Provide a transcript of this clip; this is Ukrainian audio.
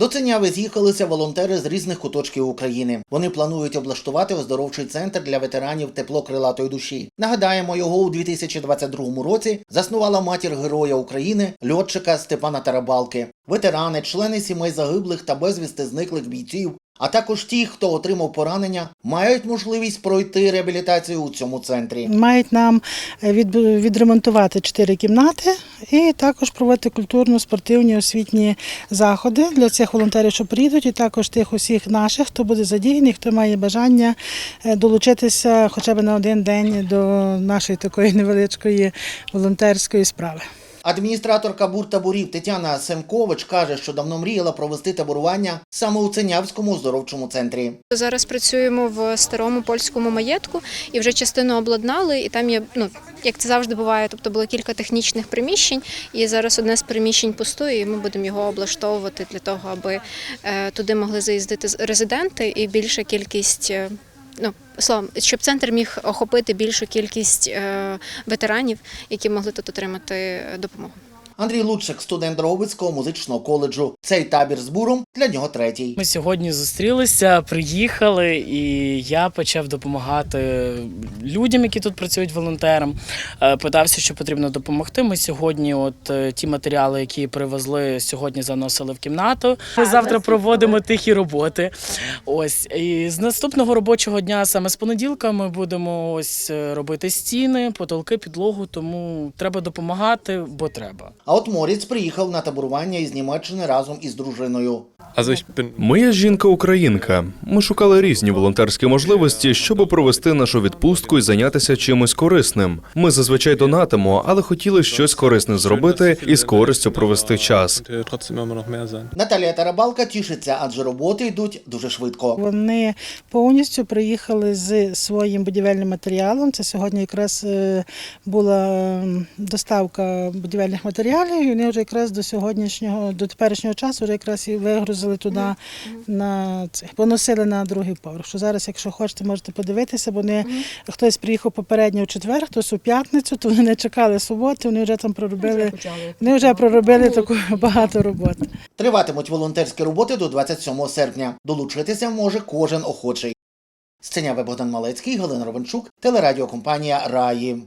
До Ценяви з'їхалися волонтери з різних куточків України. Вони планують облаштувати оздоровчий центр для ветеранів тепло крилатої душі. Нагадаємо, його у 2022 році заснувала матір Героя України, льотчика Степана Тарабалки. Ветерани, члени сімей загиблих та безвісти зниклих бійців, а також ті, хто отримав поранення, мають можливість пройти реабілітацію у цьому центрі. Мають нам е, від, відремонтувати чотири кімнати і також проводити культурно-спортивні освітні заходи для цих волонтерів, що приїдуть, і також тих усіх наших, хто буде задіяний, хто має бажання е, долучитися хоча б на один день до нашої такої невеличкої волонтерської справи. Адміністраторка буртаборів Тетяна Семкович каже, що давно мріяла провести таборування саме у Ценявському оздоровчому центрі. Зараз працюємо в старому польському маєтку і вже частину обладнали, і там є, ну як це завжди буває, тобто було кілька технічних приміщень, і зараз одне з приміщень пустує, і ми будемо його облаштовувати для того, аби е, туди могли заїздити резиденти і більша кількість. Словом, щоб центр міг охопити більшу кількість е, ветеранів, які могли тут отримати допомогу. Андрій Лучик, студент Дрогобицького музичного коледжу. Цей табір з буром для нього третій. Ми сьогодні зустрілися, приїхали, і я почав допомагати людям, які тут працюють волонтерам. Е, Питався, що потрібно допомогти. Ми сьогодні, от е, ті матеріали, які привезли, сьогодні заносили в кімнату. Ми завтра проводимо тихі роботи. Ось і з наступного робочого дня, саме з понеділка, ми будемо ось е, робити стіни, потолки, підлогу. Тому треба допомагати, бо треба. А от Моріц приїхав на таборування із Німеччини разом із дружиною. Моя жінка українка. Ми шукали різні волонтерські можливості, щоб провести нашу відпустку і зайнятися чимось корисним. Ми зазвичай донатимо, але хотіли щось корисне зробити і з користю провести час. Наталія Тарабалка тішиться, адже роботи йдуть дуже швидко. Вони повністю приїхали з своїм будівельним матеріалом. Це сьогодні якраз е, була доставка будівельних матеріалів, і вони вже якраз до сьогоднішнього, до теперішнього часу вже якраз і вигрузили туди на це, поносили на другий поверх. Що зараз, якщо хочете, можете подивитися, бо вони хтось приїхав попередньо у четвер, хтось у п'ятницю, то вони не чекали суботи, вони вже там проробили. Вони вже проробили таку багато роботи. Триватимуть волонтерські роботи до 27 серпня. Долучитися може кожен охочий. Сценяве Богдан Малецький, Галина Ровенчук, телерадіокомпанія Раї.